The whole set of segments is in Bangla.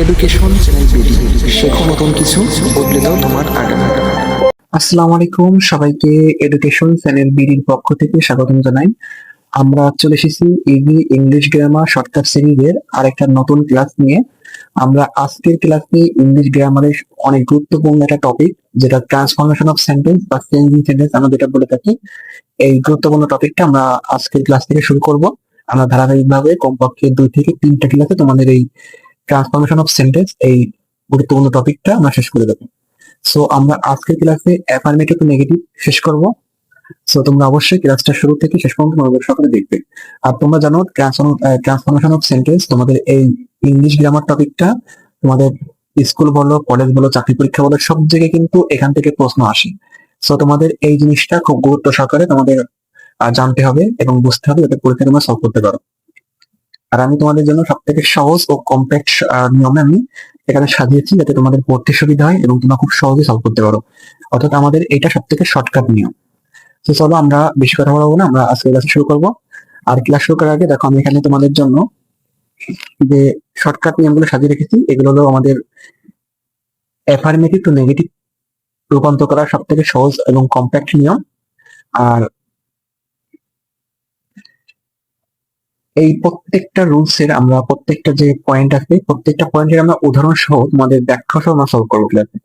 এডুকেশন শেখো নতুন কিছু, বদলে দাও তোমার আগামী। আসসালামু আলাইকুম, সবাইকে এডুকেশন চ্যানেল বিডির পক্ষ থেকে স্বাগতম জানাই। আমরা চলে এসেছি ইভি ইংলিশ গ্রামার শর্টকাট সিরিজের আরেকটা নতুন ক্লাস নিয়ে। আমরা আজকের ক্লাসে ইংলিশ গ্রামারের অনেক গুরুত্বপূর্ণ একটা টপিক যেটা ট্রান্সফরমেশন অফ সেন্টেন্স বা চেঞ্জিং সেন্টেন্স আমরা যেটা বলে থাকি। এই গুরুত্বপূর্ণ টপিকটা আমরা আজকের ক্লাস থেকে শুরু করব। আমরা ধারাবাহিকভাবে কমপক্ষে দুই থেকে তিনটা ক্লাসে তোমাদের এই ট্রান্সফরমেশন অফ সেন্টেন্স এই গুরুত্বপূর্ণ টপিকটা আমরা শেষ করে দেবো। সো আমরা আজকের ক্লাসে অ্যাফার্মেটিভ নেগেটিভ শেষ করব। সো তোমরা অবশ্যই ক্লাসটা শুরু থেকে শেষ পর্যন্ত মনোযোগ সহকারে দেখবে। আর তোমরা জানো ট্রান্সফরমেশন অফ সেন্টেন্স তোমাদের এই ইংলিশ গ্রামার টপিকটা তোমাদের স্কুল বলো কলেজ বলো, চাকরি পরীক্ষা বলো, সব জায়গায় কিন্তু এখান থেকে প্রশ্ন আসে। সো তোমাদের এই জিনিসটা খুব গুরুত্ব সহকারে তোমাদের জানতে হবে এবং বুঝতে হবে যাতে পরীক্ষা তোমরা সলভ করতে পারো। আর আমি তোমাদের জন্য সব থেকে সহজ ও কম্প্যাক্ট নিয়মে আমি এখানে সাজিয়েছি যাতে তোমাদের পড়তে সুবিধা হয় এবং তোমরা খুব সহজে সলভ করতে পারো। অর্থাৎ আমাদের এটা সব থেকে শর্টকাট নিয়ম। তো চলো আমরা বেশি কথা বলব না, আমরা আজকে ক্লাস শুরু করব। আর ক্লাস শুরু করার আগে দেখো আমি এখানে তোমাদের জন্য যে শর্টকাট নিয়মগুলো সাজিয়ে রেখেছি, এগুলো হলো আমাদের অ্যাফার্মেটিভ টু নেগেটিভ রূপান্তর করার সব থেকে সহজ এবং কম্প্যাক্ট নিয়ম। আর এই প্রত্যেকটা রুলস এর আমরা প্রত্যেকটা যে পয়েন্ট আছে, প্রত্যেকটা পয়েন্টের আমরা উদাহরণ সহ তোমাদের ব্যাখ্যা সহ আমরা সলভ করব ক্লাসে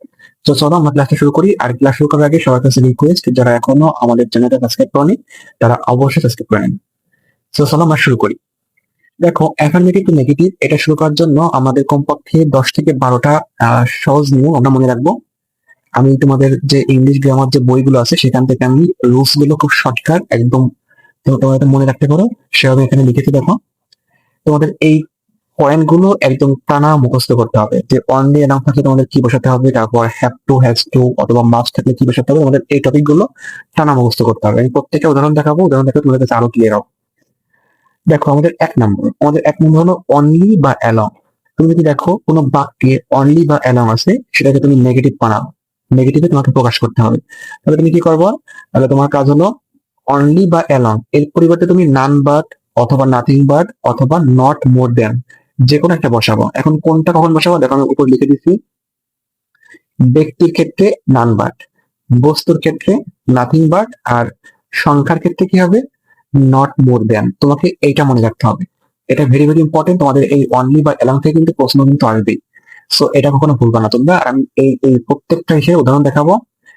তো চলো আমরা ক্লাসটা শুরু করি। আর ক্লাস শুরু করার আগে সবার কাছে রিকোয়েস্ট যারা এখনও আমাদের চ্যানেলটা সাবস্ক্রাইব করেনি, তারা অবশ্যই সাবস্ক্রাইব করে নিন তো চলো আমরা শুরু করি। দেখো অ্যাফার্মেটিভ টু নেগেটিভ এটা শুরু করার জন্য আমাদের কমপক্ষে দশ থেকে বারোটা সহজ নিয়ম আমরা মনে রাখব। আমি তোমাদের যে ইংলিশ গ্রামার যে বইগুলো আছে, সেখান থেকে আমি রুলসগুলো খুব শর্টকাট একদম তো- এটা মনে রাখতে পারো, সেভাবে এখানে লিখেছি দেখো তোমাদের এই পয়েন্টগুলো একদম টানা মুখস্থ করতে হবে। যে অনলি নাম থাকলে তোমাদের কি বসাতে হবে, তারপর হ্যাভ টু হ্যাজ টু অথবা মাস্ট থাকলে কি বসাতে হবে, তোমাদের এই টপিকগুলো টানা মুখস্থ করতে হবে। আমি প্রত্যেকটা উদাহরণ দেখাবো, উদাহরণ দেখে তোমাদের কাছে আরও ক্লিয়ার হবে। দেখো, আমাদের এক নম্বর আমাদের এক নম্বর হলো অনলি বা অ্যালং তুমি যদি দেখো কোনো বাক্যে অনলি বা অ্যালং আছে, সেটাকে তুমি নেগেটিভ বানাও। নেগেটিভে তোমাকে প্রকাশ করতে হবে। তাহলে তুমি কি করব? তাহলে তোমার কাজ হলো অনলি বা অ্যালং এর পরিবর্তে তুমি নান বাট অথবা নাথিং বাট অথবা নট মোর দেন যে কোনো একটা বসাবো। এখন কোনটা কখন বসাবো? দেখো আমি উপর লিখে দিচ্ছি ব্যক্তির ক্ষেত্রে নান বাট বস্তুর ক্ষেত্রে নাথিং বাট আর সংখ্যার ক্ষেত্রে কি হবে? নট মোর দেন তোমাকে এইটা মনে রাখতে হবে। এটা ভেরি ভেরি ইম্পর্টেন্ট তোমাদের এই অনলি বা অ্যালং থেকে কিন্তু প্রশ্ন কিন্তু আসবেই। সো এটা কখনো ভুলবা না তোমরা। আমি এই এই প্রত্যেকটা হিসেবে উদাহরণ দেখাবো।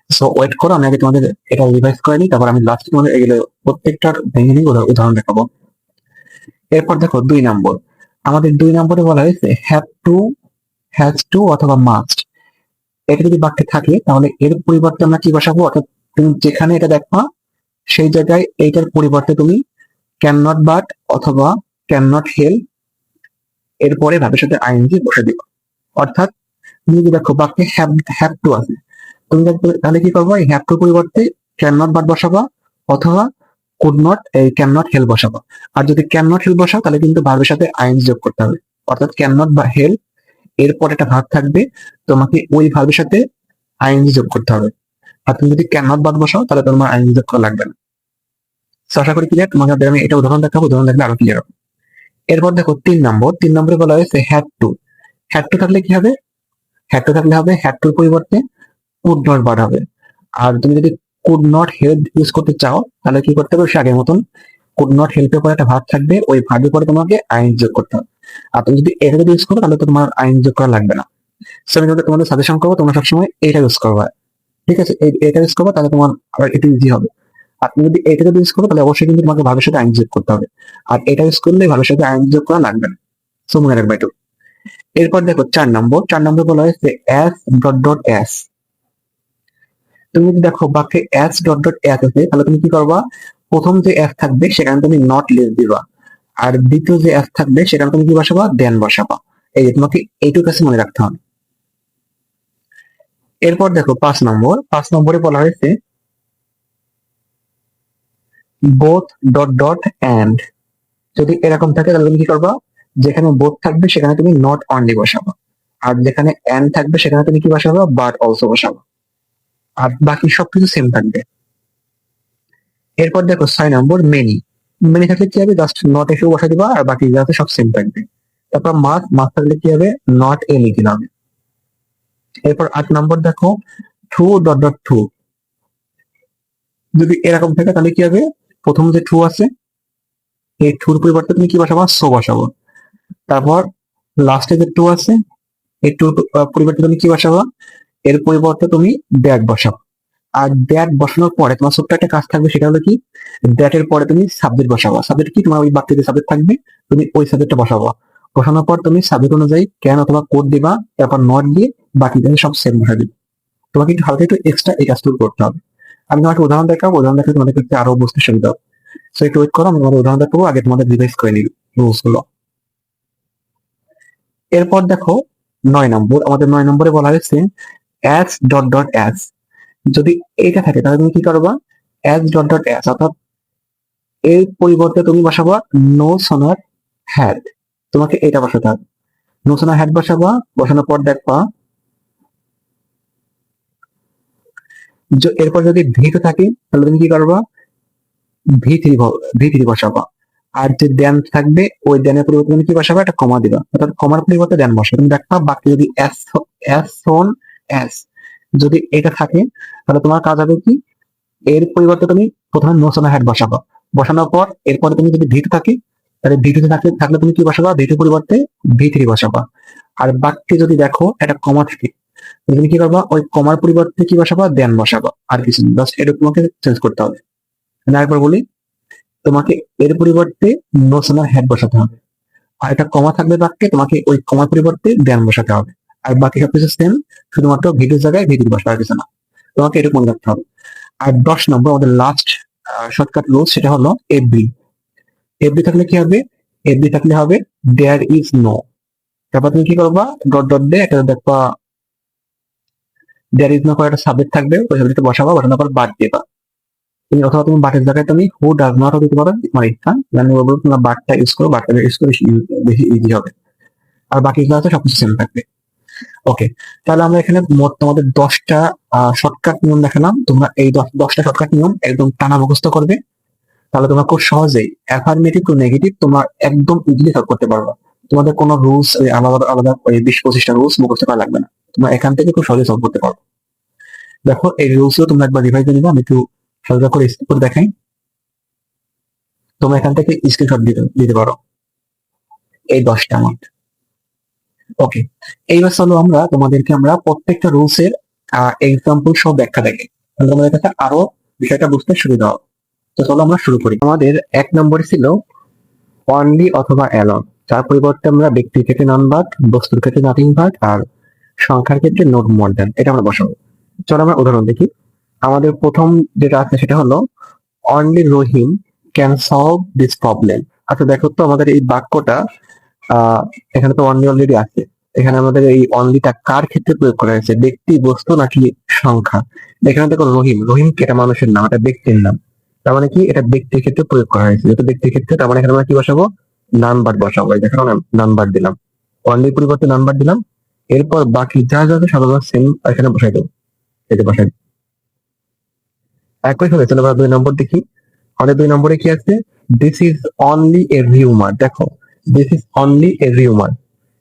সো ওয়েট করো, আমি আগে তোমাদের এটা রিভাইজ করে নিই, তারপর আমি লাস্টে তোমাদের এগুলো প্রত্যেকটার ভেঙে উদাহরণ দেখাবো। এরপর দেখো, দুই নম্বর আমাদের দুই নম্বরে বলা হয়েছে হ্যাভ টু হ্যাজ টু অথবা মাস্ট এটা যদি বাক্যে থাকে, তাহলে এর পরিবর্তে আমরা কি বসাবো? অর্থাৎ তুমি যেখানে এটা দেখবা, সেই জায়গায় এইটার পরিবর্তে তুমি ক্যান নট বাট অথবা ক্যান নট হেল্প এরপরে ভাবের সাথে আইএনজি বসে দিবা। অর্থাৎ তুমি যদি দেখো বাক্যে হ্যাভ হ্যাভ টু আছে তাহলে- কি করব? এই হ্যাভ টু পরিবর্তে ক্যান নট বাট বসাবা অথবা কুড নট এই ক্যান নট হেল বসাবা। আর যদি ক্যান নট হেল্প বসাও, তাহলে কিন্তু ভার্বের সাথে আইন যোগ করতে হবে। অর্থাৎ ক্যান নট বা হেল্প এরপর একটা ভাব থাকবে, তোমাকে ওই ভার্বের সাথে আইন যোগ করতে হবে। আর তুমি যদি ক্যান নট বাদ বসাও, তাহলে তোমার আইন যোগ করা লাগবে না। আশা করি ক্লিয়ার তোমাকে আমি এটা উদাহরণ দেখাবো, উদাহরণ দেখলে আরও ক্লিয়ার হবে। এরপর দেখো, তিন নম্বর। তিন নম্বরে বলা হয়েছে হ্যাড টু হ্যাড টু থাকলে কি হবে? হ্যাড টু থাকলে হবে হ্যাড টুর পরিবর্তে কুড নট বার হবে। আর তুমি যদি কুড নট হেল্প ইউজ করতে চাও, তাহলে কি করতে হবে? সে আগের মতন কুড নট হেল্পের পরে একটা ভাব থাকবে, ওই ভাবের পরে তোমাকে আইন যোগ করতে হবে। আর তুমি যদি এটা যদি ইউজ করো, তাহলে তো তোমার আইন যোগ করা লাগবে না। সো আমি তোমাদের- সাজেশন করব, তোমরা সবসময় এটা ইউজ করবে। ঠিক আছে? এটা ইউজ করব, তাহলে তোমার আবার একটু ইজি হবে। আর তুমি যদি এটা যদি ইউজ করো, তাহলে অবশ্যই কিন্তু তোমাকে ভাবের সাথে আইন যোগ করতে হবে। আর এটা ইউজ করলে ভাবের সাথে আইন যোগ করা লাগবে না। সো মনে রাখবে একটু এরপর দেখো, চার নম্বর। চার নম্বর বলা হয়েছে ডট ডট এস তুমি যদি দেখো বাক্যে এস ডট ডট এস আছে, তাহলে তুমি কি করবা? প্রথম যে এস থাকবে, সেখানে তুমি নট লেস দিবা। আর দ্বিতীয় যে এস থাকবে, সেখানে তুমি কি বসাবা? দেন বসাবা। এই যে তোমাকে এইটুকু কাছে মনে রাখতে হবে। এরপর দেখো পাঁচ নম্বর। পাঁচ নম্বরে বলা হয়েছে বোথ ডট ডট অ্যান্ড যদি এরকম থাকে, তাহলে তুমি কি করবা? যেখানে বোথ থাকবে, সেখানে তুমি নট অনলি বসাবা। আর যেখানে অ্যান্ড থাকবে, সেখানে তুমি কি বসাবা? But also বসাবা। আর বাকি সবকিছু সেম থাকবে। এরপর দেখো ছয় নম্বর মেনি মেনি থাকলে কি হবে? জাস্ট নট এসে বসা দিবা আর বাকি যাতে সব সেম থাকবে। তারপর মাস মাস থাকলে কি হবে? নট এ লিখে হবে। এরপর আট নম্বর দেখো টু ডট ডট টু যদি এরকম থাকে তাহলে কি হবে? প্রথম যে টু আছে, এই টুর পরিবর্তে তুমি কি বসাবো? সো বসাবো। তারপর লাস্টে যে টু আছে, এই টু পরিবর্তে তুমি কি বসাবো? এর পরিবর্তে তুমি দ্যাট বসাও। আর দ্যাট বসানোর পরে তোমার ছোট্ট একটা কাজ থাকবে, সেটা হলো কি? দ্যাটের পরে তুমি সাবজেক্ট বসাবো। সাবজেক্ট কি? তোমার ওই বাক্যে সাবজেক্ট থাকবে, তুমি ওই সাবজেক্টটা বসাবো। বসানোর পর তুমি সাবজেক্ট অনুযায়ী ক্যান অথবা কোড দিবা, তারপর নট দিয়ে বাকি সব সেম বসাবে। তোমাকে একটু হালকা একটু এক্সট্রা এই কাজটুকু করতে হবে। আমি তোমাকে উদাহরণ দেখাবো, উদাহরণ দেখে তোমাদের কাছে আরও বুঝতে সুবিধা হবে। সো একটু ওয়েট করো, আমি তোমাদের উদাহরণ দেখাবো, আগে তোমাদের রিভাইজ করে নিবি রুলসগুলো। এরপর দেখো, নয় নম্বর, আমাদের নয় নম্বরে বলা হয়েছে অ্যাস ডট ডট অ্যাস যদি এটা থাকে, তাহলে তুমি কি করবা? অ্যাস ডট ডট অ্যাস অর্থাৎ এর পরিবর্তে তুমি বসাবা নো সোনার হ্যাড তোমাকে এটা বসাতে হবে। নো সোনার হ্যাড বসাবা, বসানোর পর দেখবা এরপর যদি ভিতে থাকে, তাহলে তুমি কি করবা? ভি থ্রি ভি থ্রি বসাবা। আর যে দেন থাকবে, ওই দেনের পরিবর্তে তুমি কি বসাবা? একটা কমা দিবা। অর্থাৎ কমার পরিবর্তে দেন বসাবে। তুমি দেখবা বাকি যদি এস এস সোন এস যদি এটা থাকে, তাহলে তোমার কাজ হবে কি? এর পরিবর্তে তুমি প্রথমে নোসোনা হ্যাড বসাবা। বসানোর পর এরপরে তুমি যদি ভিট থাকে, তাহলে ভিটুতে থাকলে থাকলে তুমি কি বসাবা? ভিটু পরিবর্তে ভি থ্রি বসাবা। আর বাক্যে যদি দেখো, একটা কমা থাকে তুমি কি করবা? ওই কমার পরিবর্তে কি বসাবা? দেন বসাবা। আর কিছু জাস্ট এটা তোমাকে চেঞ্জ করতে হবে। আরেকবার বলি, তোমাকে এর পরিবর্তে নোসোনার হেড বসাতে হবে। আর একটা কমা থাকবে বাক্যে তোমাকে ওই কমার পরিবর্তে দেন বসাতে হবে। আর বাকি সবকিছু সেম শুধুমাত্র ভিডিওর জায়গায় ভিডিও বসাতে হবে কিছু না। তোমাকে এটা মনে রাখতে হবে। আর দশ নম্বর, আমাদের লাস্ট শর্টকাট রুল সেটা হলো এভরি এভরি থাকলে কি হবে? এভরি থাকলে হবে দেয়ার ইজ নো তারপর তুমি কি করবা? ডট ডট দিয়ে একটা দেখবা দেয়ার ইজ নো করে একটা সাবজেক্ট থাকবে, ওই সাবজেক্টে বসাবা, বসানোর পর বাদ দেবা তুমি অথবা তুমি বাটের জায়গায় তুমি হু ডাজ নট দিতে পারো, তোমার ইচ্ছা মানে বলব তোমরা বাটটা ইউজ করো বাটটা ইউজ করে বেশি ইজি হবে। আর বাকি গুলো আছে সবকিছু সেম থাকবে। ওকে তাহলে আমরা এখানে মোট তোমাদের দশটা শর্টকাট নিয়ম দেখালাম। তোমরা এই দশ- দশটা শর্টকাট নিয়ম একদম টানা মুখস্থ করবে। তাহলে তোমরা খুব সহজেই অ্যাফার্মেটিভ টু নেগেটিভ তোমরা একদম ইজিলি সলভ করতে পারবে। তোমাদের কোনো রুলস আলাদা আলাদা ওই বিশ পঁচিশটা রুলস মুখস্থ করা লাগবে না। তোমরা এখান থেকে খুব সহজে সলভ করতে পারবে। দেখো, এই রুলসও তোমরা একবার রিভাইজ নিবে, আমি একটু সহজে করে করে দেখাই। তোমরা এখান থেকে স্ক্রিনশট দিতে দিতে পারো। এই দশটা আমার ওকে এইবার চলো আমরা তোমাদেরকে আমরা প্রত্যেকটা রুলস এর এক্সাম্পল সব ব্যাখ্যা দেখি। তোমাদের কাছে আরও বিষয়টা বুঝতে সুবিধা হবে। তো চলো আমরা শুরু করি। আমাদের এক নম্বরে ছিল অনলি অথবা অ্যালন তার পরিবর্তে আমরা ব্যক্তির ক্ষেত্রে নন বাট বস্তুর ক্ষেত্রে নাথিং বাট আর সংখ্যার ক্ষেত্রে নোট মোর দেন এটা আমরা বসাবো। চলো আমরা উদাহরণ দেখি। আমাদের প্রথম যেটা আছে সেটা হলো only Rahim can solve this problem আচ্ছা দেখো তো আমাদের এই বাক্যটা এখানে তো অনলি অলরেডি আছে। এখানে আমাদের এই অনলিটা কার ক্ষেত্রে প্রয়োগ করা হয়েছে? ব্যক্তি, বস্তু নাকি সংখ্যা? এখানে দেখো রহিম। রহিম এটা মানুষের নাম, এটা ব্যক্তির নাম। তার মানে কি? এটা ব্যক্তির ক্ষেত্রে প্রয়োগ করা হয়েছে। যেহেতু ব্যক্তির ক্ষেত্রে, তার মানে এখানে আমরা কি বসাবো? নাম্বার বসাবো। এই দেখো নাম্বার দিলাম। অনলি পরিবর্তে নাম্বার দিলাম। এরপর বাকি যা যা আছে সাধারণত সেম এখানে বসাই দেবো। এটা বসাই একই ভাবে চলো আমরা দুই নম্বর দেখি। আমাদের দুই নম্বরে কি আছে? This is only a rumour দেখো this is only a rumour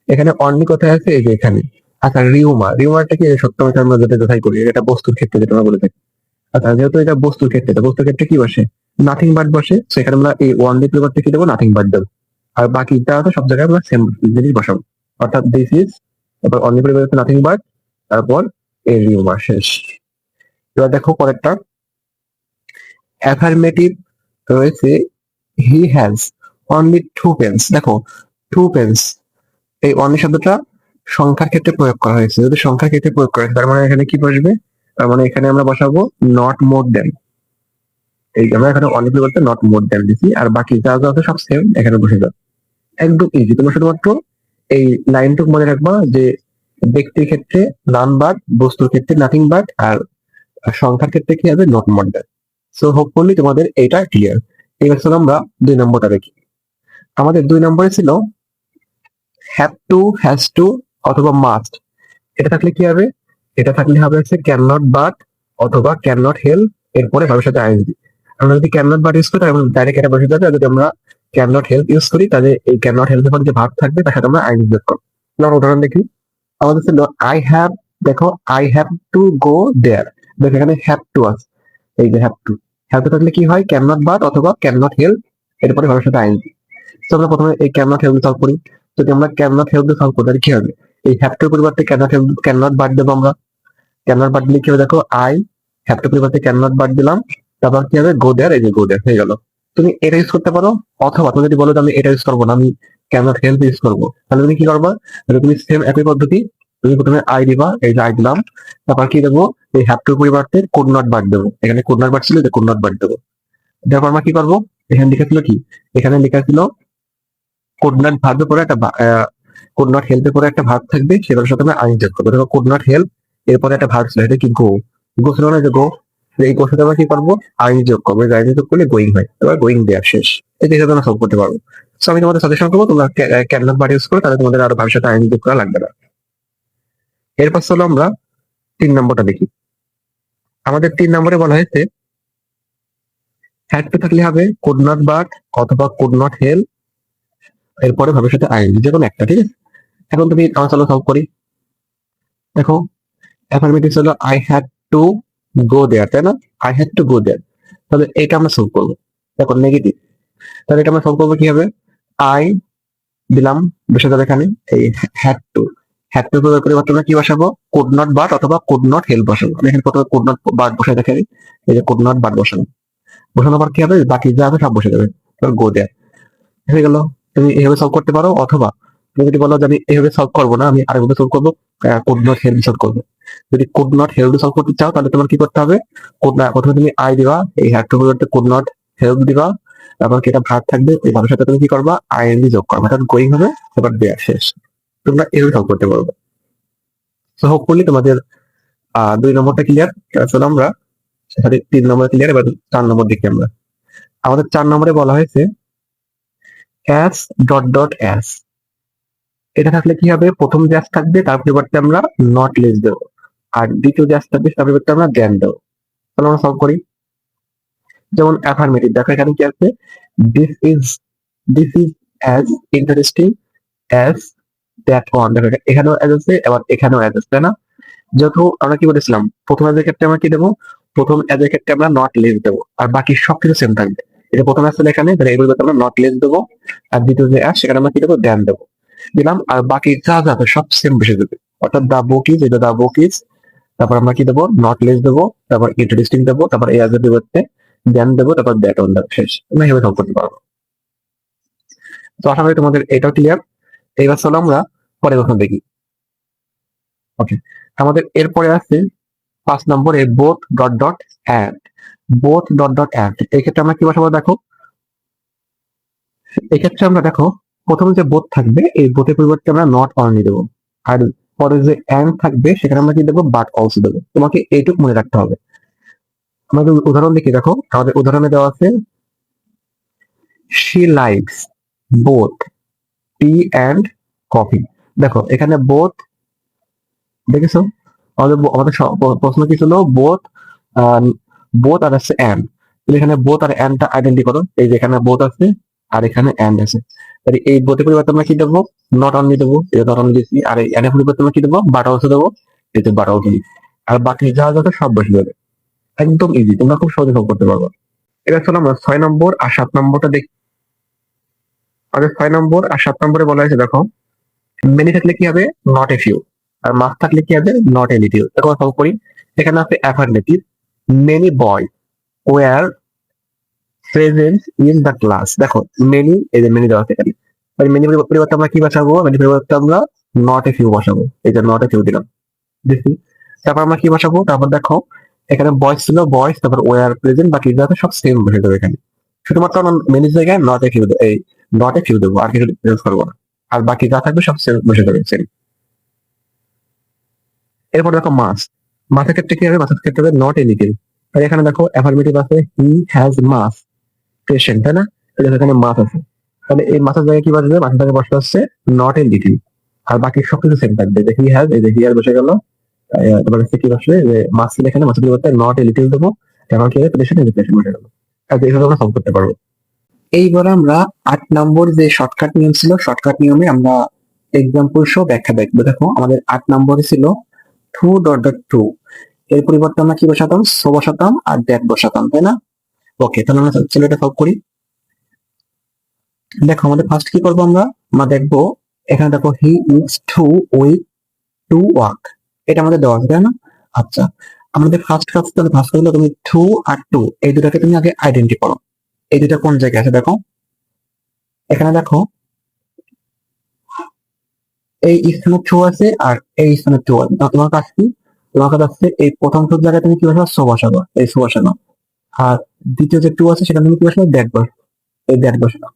এখানে অনলি কোথায় আছে এই যে এখানে। আচ্ছা রিউমার রিউমারটা কি? সত্য মিথ্যা আমরা যেটা যাচাই করি, এটা বস্তুর ক্ষেত্রে যেটা আমরা বলে থাকি। আচ্ছা যেহেতু এটা বস্তুর ক্ষেত্রে, তো বস্তুর ক্ষেত্রে কি বসে? নাথিং বাট বসে। সেখানে আমরা এই ওয়ান ওয়ানলি পরিবর্তে কি দেবো? নাথিং বাট দেবো। আর বাকি যা আছে সব জায়গায় আমরা সেম জিনিস বসাবো। অর্থাৎ দিস ইজ তারপর অনলি পরিবর্তে নাথিং বাট তারপর এ রিউমার শেষ। এবার দেখো পরেরটা। অ্যাফার্মেটিভ রয়েছে he has only two pence দেখো টু পেন্স এই অনলি শব্দটা সংখ্যার ক্ষেত্রে প্রয়োগ করা হয়েছে। যদি সংখ্যার ক্ষেত্রে প্রয়োগ করা তার মানে এখানে কি বসবে? তার মানে এখানে আমরা বসাবো নট মোর দেন এই আমরা এখানে অনলি পরিবর্তে নট মোর দেন দিছি, আর বাকি যা যা আছে সব সেম এখানে বসে যাবে। একদম ইজি তোমরা শুধুমাত্র এই লাইনটুকু মনে রাখবা যে ব্যক্তির ক্ষেত্রে নান বাট বস্তুর ক্ষেত্রে নাথিং বাট আর সংখ্যার ক্ষেত্রে কি হবে not more than so hopefully তোমাদের এটা ক্লিয়ার এবার আমরা দুই নম্বরটা দেখি। আমাদের দুই নম্বরে ছিল হ্যাভ টু হ্যাজ টু অথবা মাস্ট এটা থাকলে কি হবে? এটা থাকলে হবে হচ্ছে ক্যান নট বাট অথবা ক্যান নট হেল্প এরপরে ভবিষ্যতে আইএনজি আমরা যদি ক্যান নট বাট ইউজ করি, তাহলে ডাইরেক্ট এটা বসে যাবে। যদি আমরা ক্যান নট হেল্প ইউজ করি, তাহলে এই ক্যান নট হেল্পের পর যে ভাগ থাকবে, তার সাথে আমরা আই যোগ করব। আমরা উদাহরণ দেখি। আমাদের ছিল আই হ্যাভ দেখো I have to go there দেখো এখানে হ্যাভ টু আছে। এই যে হ্যাভ টু হ্যাভ টু থাকলে কি হয়? ক্যান নট বাট অথবা ক্যান নট হেল্প এরপরে ভাবের সাথে আইন তো আমরা প্রথমে এই ক্যান নট হেল্প সলভ করি। যদি আমরা ক্যান নট হেল্প সলভ করি, তাহলে কি হবে? এই হ্যাভ টু পরিবর্তে can not help can not বাদ দেবো আমরা। ক্যান নট বাদ দিলে কি হবে? দেখো আই হ্যাভ টু পরিবর্তে ক্যান নট বাদ দিলাম। তারপর কি হবে? গো দেয়ার এই যে গো দেয়ার হয়ে গেল। তুমি এটা ইউজ করতে পারো, অথবা তুমি যদি বলো আমি এটা ইউজ করব না, আমি ক্যান নট হেল্প ইউজ করব, তাহলে তুমি কি করবা? তাহলে তুমি সেম একই পদ্ধতি, তুমি প্রথমে আই দিবা, এই যে আই দিলাম। তারপর কি দেবো? এই হ্যাভ টু পরিবর্তে কোড নট বাদ দেবো। এখানে কোড নট বাদ ছিল যে কোড নট বাদ দেবো। তারপর আমরা কি করব? এখানে লেখা ছিল কি? এখানে লেখা ছিল কোড নট ভার্বের পরে একটা কোড নট হেল্পের পরে একটা ভার্ব থাকবে সেটার সাথে আমরা আই যোগ করব। দেখো কোড হেল্প এরপরে একটা ভার্ব ছিল, এটা কি গো গো ছিল না যে গো এই গোর সাথে আমরা কি করব? আই যোগ করব। আই যোগ করলে গোয়িং হয়। এবার গোয়িং দেওয়ার শেষ। এটা হিসাবে আমরা সলভ করতে পারব তো আমি তোমাদের সাজেশন করব, তোমরা ক্যানভাস বার ইউজ করো, তাহলে তোমাদের আরও ভবিষ্যতে আইন যোগ করা লাগবে না। এরপর চলো আমরা তিন নম্বরটা দেখি। আমাদের তিন নম্বরে বলা হয়েছে হ্যাড থাকলে হবে কুড নট বাট অথবা কোড নট হেল্প এরপরে ভবিষ্যতে আইন যে কোনো একটা, ঠিক আছে? এখন তুমি আমার চলো সলভ করি। দেখো অ্যাফার্মেটিভ হলো I had to go there তাই না? I had to go there তাহলে এটা আমরা সলভ করব। দেখো নেগেটিভ তাহলে এটা আমরা সলভ করব কি হবে? আই দিলাম বসে যাবে এখানে, এই হ্যাড টু হ্যাড টু পরিবর্তন আমরা কি বসাবো? কোড নট বাট অথবা কোড নট হেল্প বসাবো। আমি এখানে প্রথমে কোড নট বাট বসাই দেখে এই যে কোড নট বাট বসানো বসানোর পর কি হবে? বাকি যা হবে সব বসে যাবে। গো দেয়ার হয়ে গেল। তুমি এইভাবে সলভ করতে পারো, অথবা তুমি যদি বলো যে আমি এইভাবে সলভ করব না, আমি আরেকভাবে সলভ করব কোড নট হেল্প সলভ করব। যদি কোড নট হেল্প সলভ করতে চাও, তাহলে তোমার কি করতে হবে? কোড না, প্রথমে তুমি আই দিবা, এই হ্যাড টু পরিবর্তে কোড নট হেল্প দিবা, তারপর কি এটা ভাগ থাকবে, এই ভাবের সাথে তুমি কি করবা? আইএনজি যোগ করবা। অর্থাৎ গোয়িং হবে, এবার দেয়া শেষ। তোমরা এইভাবে সলভ করতে পারবে। সো হোপফুলি তোমাদের দুই নম্বরটা ক্লিয়ার চলো আমরা সেখানে তিন নম্বর ক্লিয়ার এবার চার নম্বর দেখি আমরা। আমাদের চার নম্বরে বলা হয়েছে অ্যাস ডট ডট অ্যাস এটা থাকলে কি হবে? প্রথম জ্যাস থাকবে, তার পরিবর্তে আমরা নট লেস দেবো। আর দ্বিতীয় জ্যাস থাকবে, তার পরিবর্তে আমরা দেন দেবো। তাহলে আমরা সলভ করি। যেমন অ্যাফার্মেটিভ দেখো এখানে কি আছে? This is this is as interesting as that one দেখো এখানেও অ্যাজ আছে, এবার এখানেও অ্যাজ আছে, তাই না? যেহেতু আমরা কি বলেছিলাম, প্রথম অ্যাজের ক্ষেত্রে আমরা কি দেবো? প্রথম অ্যাজের ক্ষেত্রে আমরা নট লেস দেবো, আর বাকি সবকিছু সেম থাকবে। এটা প্রথম আসলে এখানে এই আমরা নট লেস দেবো, আর দ্বিতীয় যে অ্যাজ সেখানে আমরা কি দেবো? দেন দেবো। দিলাম, আর বাকি যা যা সব সেম বসে দেবে। অর্থাৎ দা বুক ইজ এটা দা বুক ইজ তারপর আমরা কি দেবো? নট লেস দেবো, তারপর ইন্টারেস্টিং দেবো, তারপর এই আজের বিবর্তে দেন দেবো, তারপর দ্যাট অন দেবো। শেষ। আমরা এভাবে সলভ করতে পারব তো আশা করি তোমাদের এটাও ক্লিয়ার এইবার চলো আমরা পরের কথা দেখি। ওকে আমাদের এরপরে আছে পাঁচ নম্বরে both dot dot and both dot dot and এক্ষেত্রে আমরা কি বসাবো দেখো? এক্ষেত্রে আমরা দেখো, প্রথমে যে বোথ থাকবে, এই বোথের পরিবর্তে আমরা নট অনলি দেবো। আর পরে যে অ্যান্ড থাকবে, সেখানে আমরা কি দেবো? বাট অলসো দেবো। তোমাকে এইটুকু মনে রাখতে হবে। আমাদের উদাহরণ দেখি, দেখো। আমাদের উদাহরণে দেওয়া আছে she likes both tea and coffee দেখো, এখানে বোথ দেখেছ? আমাদের আমাদের প্রশ্ন কি ছিল? বোথ বোথ আর আছে অ্যান্ড এখানে বোথ আর অ্যান্ডটা আইডেন্টি করো। এই যে এখানে বোথ আছে, আর এখানে অ্যান্ড আছে। তাহলে এই বোথের পরিবর্তে আমরা কি দেবো? নট অনলি দেবো। নট অনলি দিচ্ছি আর এই অ্যান্ডের পরিবর্তে আমরা কি দেবো? বাট অলসো দেবো। এতে বাট অলসো আর বাকি যা যা সব বসে যাবে একদম ইজি তোমরা খুব সহজে করতে পারবে। এটা চলো আমরা ছয় নম্বর আর সাত নম্বরটা দেখি। আমাদের ছয় নম্বর আর সাত নম্বরে বলা হয়েছে, দেখো। মেনি থাকলে কি হবে? নট এ ফিউ আর মাস থাকলে কি হবে? নট এ লিটিউ দেখো সলভ করি। এখানে আছে affirmative many boy were present in the class দেখো মেনি এই যে মেনি দেওয়া আছে এখানে। মেনি পরিবর্তে আমরা কি বসাবো? মেনি পরিবর্তে আমরা নট এ ফিউ বসাবো। এই যে নট এ ফিউ দিলাম। দেখি। তারপর আমরা কি বসাবো? তারপর দেখো, এখানে বয়স ছিল বয়স তারপর ওয়ার প্রেজেন্ট বাকি যাতে সব সেম বসে দেবো এখানে। শুধুমাত্র আমরা মেনির জায়গায় নট এ ফিউ এই নট এ ফিউ দেবো, আর কিছু ইউজ করব না। আর বাকি যা থাকবে সব সেম বসে দেবে সেম এরপর দেখো মাস মাসের ক্ষেত্রে কি হবে? মাসের ক্ষেত্রে নট এ লিটিল আর এখানে দেখো অ্যাফার্মেটিভ আছে হি হ্যাজ মাস পেশেন্ট তাই না? এটা এখানে মাস আছে। তাহলে এই মাসের জায়গায় কি বাজবে মাসের জায়গায় বসে হচ্ছে নট এ লিটিল আর বাকি সবকিছু সেম থাকবে। হি হ্যাজ এই যে হি আর বসে গেল তারপর হচ্ছে কি বসবে? যে মাস এখানে মাসের পরিবর্তে নট এ লিটিল দেবো। এখন কি হবে? পেশেন্ট এই পেশেন্ট বসে গেল। আর এইভাবে আমরা সলভ করতে পারব। এইবার আমরা আট নম্বর যে শর্টকাট নিয়ম ছিল শর্টকাট নিয়মে আমরা এক্সাম্পল সহ ব্যাখ্যা দেখব। দেখো, আমাদের আট নম্বরে ছিল টু ডট ডট টু এর পরিবর্তে আমরা কি বসাতাম? সো বসাতাম আর দ্যাট বসাতাম, তাই না? ওকে তাহলে আমরা চলো এটা সলভ করি। দেখো, আমাদের ফার্স্ট কি করব আমরা? আমরা দেখব, এখানে দেখো he is too with to work এটা আমাদের দেওয়া আছে, তাই না? আচ্ছা আমাদের ফার্স্ট কাজ তাহলে ফার্স্ট করলে তুমি টু আর টু এই দুটাকে তুমি আগে আইডেন্টি করো। এই দুটা কোন জায়গায় আছে, দেখো। এখানে দেখো এই স্থানে টু আছে আর এই স্থানে টু আছে। তোমার কাছ কি? তোমার কাছে আসছে এই প্রথম টুর জায়গায় তুমি কি বসাবো? সো এই সো বসানো আর দ্বিতীয় যে টু আছে সেটা তুমি কি বসাবো? দ্যাট বস এই দ্যাট বসানো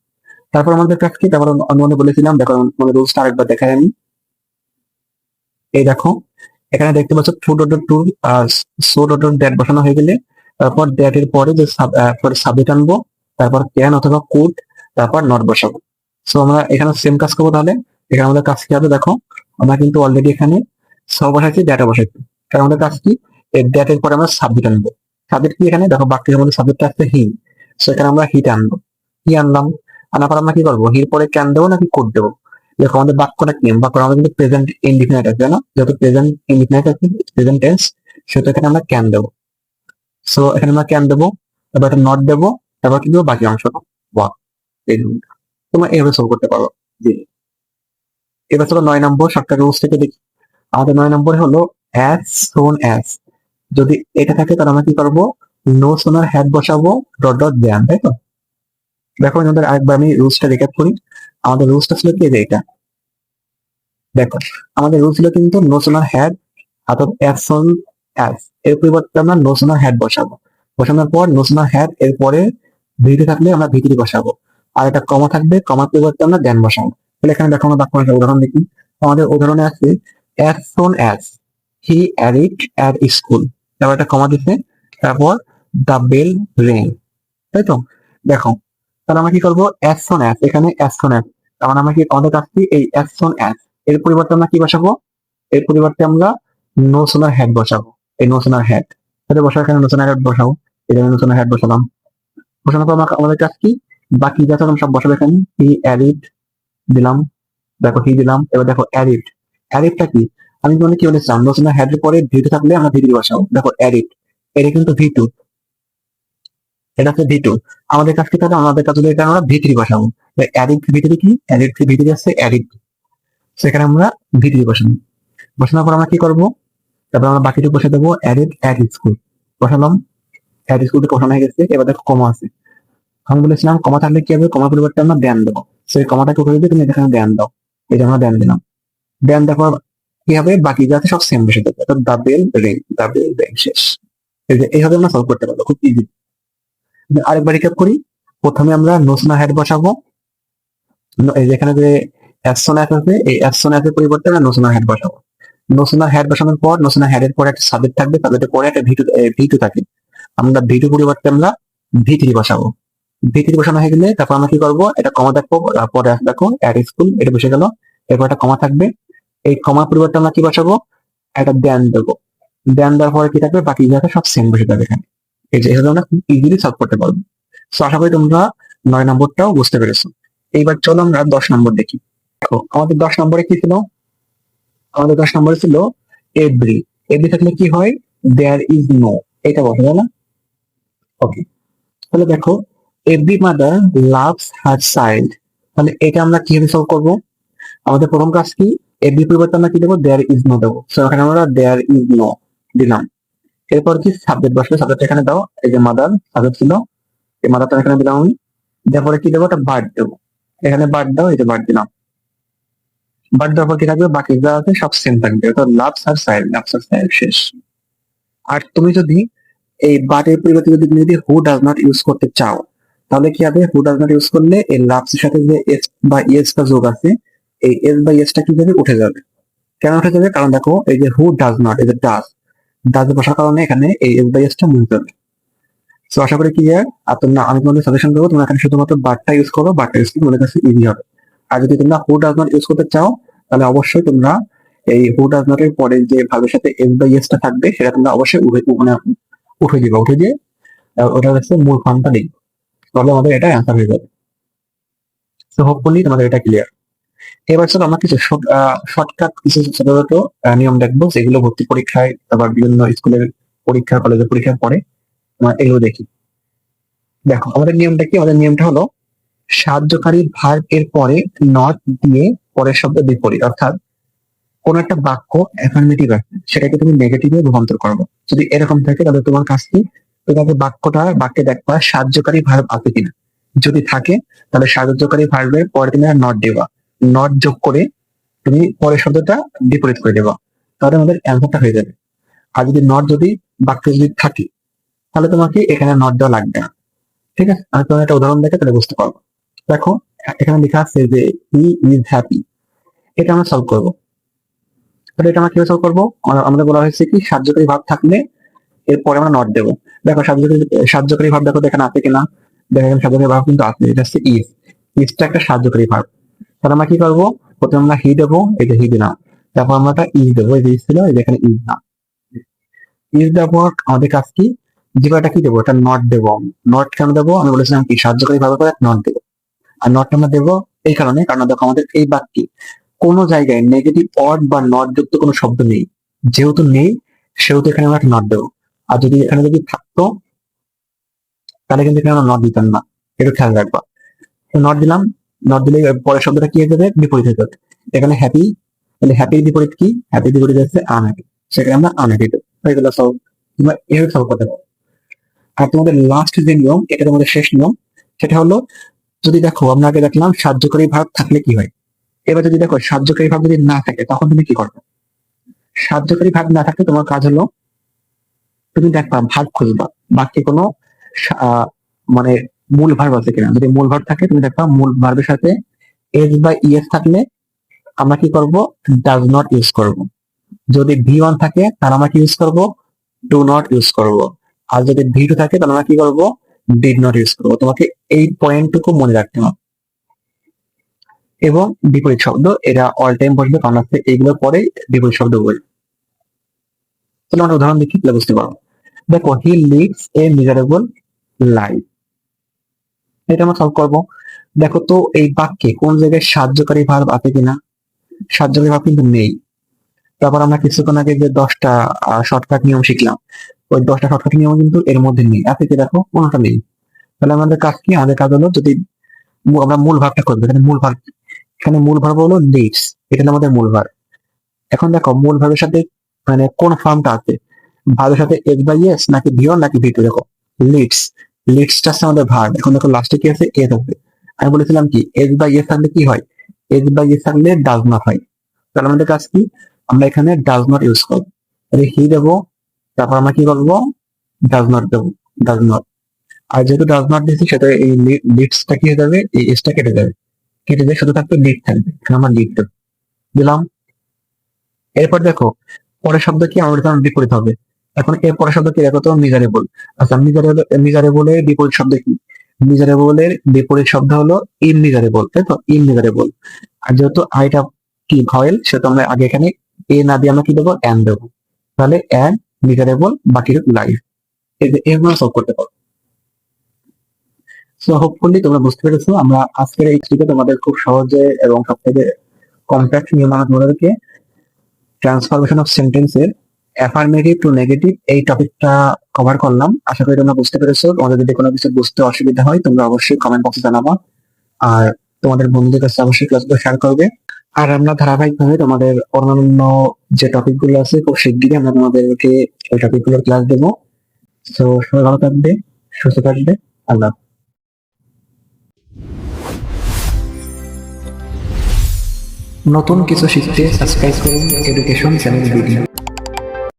তারপর আমাদের কাজ কি? তারপর অন্য বলেছিলাম, দেখো মানে রুলসটা আরেকবার দেখাই আমি। এই দেখো, এখানে দেখতে পাচ্ছ টু ডট টু আর সো ডট দ্যাট বসানো হয়ে গেলে, তারপর দ্যাট এর পরে যে পরে সাবজেক্ট আনব তারপর ক্যান অথবা কুড তারপর নট বসাবো। সো আমরা এখানে সেম কাজ করব তাহলে। এখানে আমাদের কাজ কি হবে দেখো, আমরা কিন্তু অলরেডি এখানে সব বসাচ্ছি ডেটা বসাচ্ছি কারণ আমাদের কাজ কি? এর পরে আমরা সাবজেক্ট আনব। সাবজেক্ট কি এখানে? দেখো, বাক্যের মধ্যে সাবজেক্ট আসছে হি সো এখানে আমরা হিট আনব। হি আনলাম। আনার পর আমরা কি করব? হির পরে ক্যান দেবো নাকি কোড দেবো? দেখো, আমাদের বাক্যটা কি? বাক্য আমাদের কিন্তু প্রেজেন্ট ইনডিফিনাইট আছে না? যেহেতু প্রেজেন্ট ইনডিফিনাইট আছে প্রেজেন্ট টেন্স সেহেতু এখানে আমরা ক্যান দেবো। সো এখানে আমরা ক্যান দেবো। তারপর একটা নট দেবো। তারপর কি দেবো? বাকি অংশটা ওয়াক এই তোমরা এইভাবে সলভ করতে পারো। জি। এবার চলো নয় নম্বর সবটা রুলস থেকে দেখি। আমাদের নয় নম্বরে হলো অ্যাজ সোন অ্যাজ যদি এটা থাকে তাহলে আমরা কি করব? নো সোনার হ্যাড বসাবো ডট ডট দেন তাই তো? দেখো আমাদের আরেকবার আমি রুলসটা রেকর্ড করি। আমাদের রুলসটা ছিল কি এটা? দেখো, আমাদের রুল ছিল কিন্তু নো সোনার হ্যাড অর্থাৎ অ্যাজ সোন অ্যাজ এর পরিবর্তে আমরা নো সোনার হ্যাড বসাবো। বসানোর পর নো সোনার হ্যাড এরপরে ভিতরে থাকলে আমরা ভিতরে বসাবো। আর একটা কমা থাকবে কমার পরিবর্তে আমরা দেন বসাবো। তাহলে এখানে দেখো আমরা বাক্য উদাহরণ দেখি। আমাদের উদাহরণে আছে as soon as he arrived at school তারপর একটা কমা দিচ্ছে তারপর দ্য বেল রিং তাই তো? দেখো, তাহলে আমরা কি করব? অ্যাজ সোন অ্যাজ এখানে অ্যাজ সোন অ্যাজ তাহলে আমরা কি আমাদের কাছ এই অ্যাজ সোন অ্যাজ এর পরিবর্তে আমরা কি বসাবো? এর পরিবর্তে আমরা নো সোনার হ্যাড বসাবো, এই নো সোনার হ্যাড তাহলে বসাও এখানে নো সোনার হ্যাড বসাও এই জন্য নো সোনার হ্যাড বসালাম। বসানোর পর আমাদের কাজ কি? বাকি যা সব বসাবো এখানে হি অ্যারিড দিলাম। দেখো হি দিলাম? এবার দেখো অ্যারিড অ্যারিডটা কি? আমি মানে কি বলেছিলাম? নো সোনার হ্যাডের পরে ভিডিও থাকলে আমরা ভিডিও বসাবো। দেখো অ্যারিড এটা কিন্তু ভি টু এটা হচ্ছে ভি টু আমাদের কাছ তাহলে আমাদের কাছে এটা আমরা ভি থ্রি বসাবো অ্যারিড ভিতরে কি? অ্যারিড ভিতরে আছে অ্যারিড সেখানে আমরা ভিডিও বসাবো। বসানোর পর আমরা কি করব? তারপর আমরা বাকিটুকু বসে দেবো অ্যারিড অ্যাড স্কুল বসালাম। অ্যাড স্কুলটা বসানো হয়ে গেছে। এবার দেখো কমা আছে। আমি বলেছিলাম কমা থাকলে কি হবে? কমার পরিবর্তে আমরা দেন দেবো। সেই কমাটাকে উঠে দিয়ে তুমি এখানে দেন দাও। এই যে আমরা দেন দিলাম। দেন দেওয়ার কি হবে? বাকি যা আছে সব সেম বসে দেবে অর্থাৎ ডাবেল রিং ডাবেল রিং শেষ। এই যে এইভাবে আমরা সলভ করতে পারব, খুব ইজি আরেকবার রিক্যাপ করি। প্রথমে আমরা নোসনা হেড বসাবো। এই যেখানে যে অ্যাপসন অ্যাপ আছে, এই অ্যাপসন অ্যাপের পরিবর্তে আমরা নোসনা হেড বসাবো। নোসনা হেড বসানোর পর নোসনা হেডের পরে একটা সাবজেক্ট থাকবে সাবজেক্টের পরে একটা ভিটু ভিটু থাকে। আমরা ভিটু পরিবর্তে আমরা ভি থ্রি বসাবো। ভি থ্রি বসানো হয়ে গেলে তারপর আমরা কি করব? এটা কমা দেখব পরে দেখো অ্যাড স্কুল এটা বসে গেল। এরপর একটা কমা থাকবে। এই কমার পরিবর্তে আমরা কি বসাবো? একটা দেন দেবো। দেন দেওয়ার পরে কি থাকবে? বাকি জায়গা সব সেম বসে যাবে এখানে। এই যে এভাবে আমরা ইজিলি সলভ করতে পারব। তো আশা করি তোমরা নয় নম্বরটাও বুঝতে পেরেছ। এইবার চলো আমরা দশ নম্বর দেখি। দেখো, আমাদের দশ নম্বরে কি ছিল? আমাদের দশ নম্বরে ছিল এভরি এভরি থাকলে কি হয়? দেয়ার ইজ নো এটা বসে না? ওকে তাহলে দেখো every mother loves her child তাহলে এটা আমরা কীভাবে সলভ করব? আমাদের প্রথম কাজ কি? এভরি পরিবর্তে আমরা কি দেবো? দেয়ার ইজ নো দেবো। তো এখানে আমরা দেয়ার ইজ নো দিলাম। এরপর কি সাবজেক্ট বসবে সাবজেক্ট এখানে দাও। এই যে মাদার সাবজেক্ট ছিল। এই মাদারটা এখানে দিলাম আমি। তারপরে কি দেবো? একটা বার্ড দেবো। এখানে বার্ড দাও, এই যে বার্ড দিলাম। বার্ড দেওয়ার পর কি থাকবে? বাকি যা আছে সব সেম থাকবে। অর্থাৎ লাভস আর সাইড লাভস আর সাইড শেষ। আর তুমি যদি এই বাটের পরিবর্তে যদি তুমি যদি হু ডাজ নট ইউজ করতে চাও তাহলে কি হবে? হু ডাজ নট ইউজ করলে এর সাথে যে এস বা ইয়েস টা যোগ আছে, এই এস বা ইয়েসটা কি যাবে উঠে যাবে? কেন উঠে যাবে? কারণ দেখো, এই যে হু ডাজ নট এই যে ডাজ ডাজ বসার কারণে এখানে এই এস বা ইয়েসটা মুছে যাবে। তো আশা করি কি আর তোমরা, আমি তোমাদের সাজেশন দেবো, তোমরা এখানে শুধুমাত্র বারটা ইউজ করো বারটা ইউজ তোমাদের কাছে ইজি হবে। আর যদি তোমরা হু ডাজ নট ইউজ করতে চাও, তাহলে অবশ্যই তোমরা এই হু ডাজ নট এর পরে যে ভাবের সাথে এস বা ইয়েসটা থাকবে, সেটা তোমরা অবশ্যই উঠে মানে উঠে দিবে উঠে দিয়ে ওটা হচ্ছে মূল ফর্মটা দিই আমাদের এটা অ্যান্সার হয়ে যাবে। হোপফুলি তোমাদের এটা ক্লিয়ার এবার আমরা কিছু শর্টকাট কিছু নিয়ম দেখব। ভর্তি পরীক্ষায় আবার বিভিন্ন স্কুলের পরীক্ষা কলেজের পরীক্ষার পরে আমরা এগুলো দেখি। দেখো, আমাদের নিয়মটা কি? আমাদের নিয়মটা হলো, সাহায্যকারী ভার্ব এর পরে নট দিয়ে পরের শব্দ বিপরীত। অর্থাৎ কোন একটা বাক্য অ্যাফার্মেটিভ আছে, সেটাকে তুমি নেগেটিভে রূপান্তর করব যদি এরকম থাকে, তাহলে তোমার কাছ কি? তোমাকে বাক্যটা বাক্যে দেখবা সাহায্যকারী ভার্ব আছে কিনা। যদি থাকে, তাহলে সাহায্যকারী ভার্বের পরে তুমি নট দেবা নট যোগ করে তুমি পরের শব্দটা বিপরীত করে দেবা তাহলে আমাদের অ্যান্সারটা হয়ে যাবে। আর যদি নট যদি বাক্যে যদি থাকে, তাহলে তোমাকে এখানে নট দেওয়া লাগবে না। ঠিক আছে? আমি তোমার একটা উদাহরণ দেখে তাহলে বুঝতে পারব। দেখো, এখানে লেখা আছে যে হি ইজ হ্যাপি এটা আমরা সলভ করব। তাহলে এটা আমরা কীভাবে সলভ করব? আমাদের বলা হয়েছে কি, সাহায্যকারী ভাব থাকলে এরপরে আমরা নট দেবো। দেখো সাহায্যকারী সাহায্যকারী ভাব দেখো, এখানে আছে কিনা? দেখো, এখানে সাহায্যকারী ভাব কিন্তু আছে, এটা হচ্ছে ইজ ইজটা একটা সাহায্যকারী ভাব তাহলে আমরা কি করব? প্রথমে আমরা হি দেবো এটা যে হি দিলাম। তারপর আমরা একটা ইজ দেবো, এই যে ছিল যে এখানে ইজ না। ইজ দেবো আমাদের কাজ কি? যেটা কি দেবো? এটা নট দেবো নট কেন দেবো? আমি বলেছিলাম কি সাহায্যকারী ভাবে করে নট দেবো। আর নট আমরা দেবো এই কারণে, কারণ দেখো, আমাদের এই বাক্যে কোনো জায়গায় নেগেটিভ অড বা নট যুক্ত কোনো শব্দ নেই। যেহেতু নেই, সেহেতু এখানে আমরা নট দেবো। আর যদি এখানে যদি থাকতো, তাহলে কিন্তু এখানে নট দিতাম না। একটু খেয়াল রাখবা। নট দিলাম নট দিলে পরের শব্দটা কি হয়ে যাবে? বিপরীত হয়ে যাবে। এখানে হ্যাপি তাহলে হ্যাপির বিপরীত কি? হ্যাপির বিপরীত হচ্ছে আনহ্যাপি সেখানে আমরা আনহ্যাপি এগুলো তোমরা এভাবে সলভ করতে পারো। আর তোমাদের লাস্ট যে নিয়ম, এটা তোমাদের শেষ নিয়ম, সেটা হলো, যদি দেখো, আমরা আগে দেখলাম সাহায্যকারী ভাব থাকলে কি হয়? এবার যদি দেখো, সাহায্যকারী ভাব যদি না থাকে, তখন তুমি কি করবে? সাহায্যকারী ভাব না থাকলে তোমার কাজ হলো তুমি দেখবা ভাগ খুঁজবা। বাক্যে কোনো মানে মূল ভার্ব আছে কিনা। যদি মূল ভার্ব থাকে, তুমি দেখবা মূল ভার্বের সাথে এস বা ইএস থাকলে আমরা কি করব? ডাজ নট ইউজ করব। যদি ভি ওয়ান থাকে, তাহলে আমরা কি ইউজ করব? ডু নট ইউজ করব। আর যদি ভি টু থাকে, তাহলে আমরা কি করব? ডিড নট ইউজ করব। তোমাকে এই পয়েন্টটুকু মনে রাখতে হবে। এবং বিপরীত শব্দ, এটা অল টাইম বসবে কারণ হচ্ছে এইগুলোর পরে বিপরীত শব্দ বলবে। তাহলে আমরা উদাহরণ দেখি, তাহলে বুঝতে পারব। দেখো he leads a miserable life এটা আমরা সলভ করব। দেখো তো, এই বাক্যে কোন জায়গায় সাহায্যকারী ভার্ব আছে কিনা? সাহায্যকারী ভার্ব কিন্তু নেই। তারপর আমরা কিছুক্ষণ আগে যে দশটা শর্টকাট নিয়ম শিখলাম, ওই দশটা শর্টকাট নিয়ম কিন্তু এর মধ্যে নেই। আছে কি দেখো? কোনোটা নেই? তাহলে আমাদের কাজ কি? আমাদের কাজ হলো যদি আমরা মূল ভাবটা করব। এখানে মূল ভাব এখানে মূল ভাব হলো লিডস এটা আমাদের মূল ভাব এখন দেখো, মূল ভাবের সাথে মানে কোন ফর্মটা আছে? ভাবের সাথে এস বাই এস নাকি ভিওর নাকি ভিটু দেখো লিডস লিডসটা হচ্ছে আমাদের ভার এখন দেখো লাস্টে কি আছে? এ থাকবে আমি বলেছিলাম কি এস বাই এস থাকলে কি হয়? এস বাই এস থাকলে ডাজ নট হয়। তাহলে আমাদের কাজ কি? আমরা এখানে ডাজ নট ইউজ করব। তাহলে হি দেবো? তারপর আমরা কি করব? ডাজ নট দেবো। ডাজ নট আর যেহেতু ডাজ নট দিচ্ছি সেটা এই লিডসটা কি হয়ে যাবে? এই এসটা কেটে যাবে। কেটে যায় শুধু থাকবে লিড থাকবে। আমরা লিড দেবো। দিলাম। এরপর দেখো পরের শব্দ কি? কারণ বিপরীত হবে। এখন এর পরের শব্দ কি? দেখো তো মিজারেবল আচ্ছা মিজারেবল মিজারেবলের বিপরীত শব্দ কি? মিজারেবলের বিপরীত শব্দ হলো ইনমিজারেবল তাই তো? ইনমিজারেবল আর যেহেতু আইটা কি? ভয়েল, সেহেতু আমরা আগে এখানে এ না দিয়ে আমরা কি দেবো? এন দেবো। তাহলে অ্যান মিজারেবল বাকি লাইফ এগুলো সলভ করতে পারব সো হোপফুলি তোমরা বুঝতে পেরেছ। আমরা আজকের এই তোমাদের খুব সহজে এবং সব থেকে কম্প্যাক্ট আমরা তোমাদেরকে ট্রান্সফরমেশন অফ সেন্টেন্সের অ্যাফার্মেটিভ টু নেগেটিভ এই টপিকটা কভার করলাম। আশা করি তোমরা বুঝতে পেরেছ। তোমাদের যদি কোনো কিছু বুঝতে অসুবিধা হয়, তোমরা অবশ্যই কমেন্ট বক্সে জানাবা। আর তোমাদের বন্ধুদের কাছে অবশ্যই ক্লাসগুলো শেয়ার করবে। আর আমরা ধারাবাহিকভাবে তোমাদের অন্যান্য যে টপিকগুলো আছে, খুব শিগগিরই আমরা তোমাদেরকে এই টপিকগুলোর ক্লাস দেবো। তো সবাই ভালো থাকবে, সুস্থ থাকবে। আল্লাহ নতুন কিছু শিখতে সাবস্ক্রাইব করুন এডুকেশন চ্যানেল ভিডিও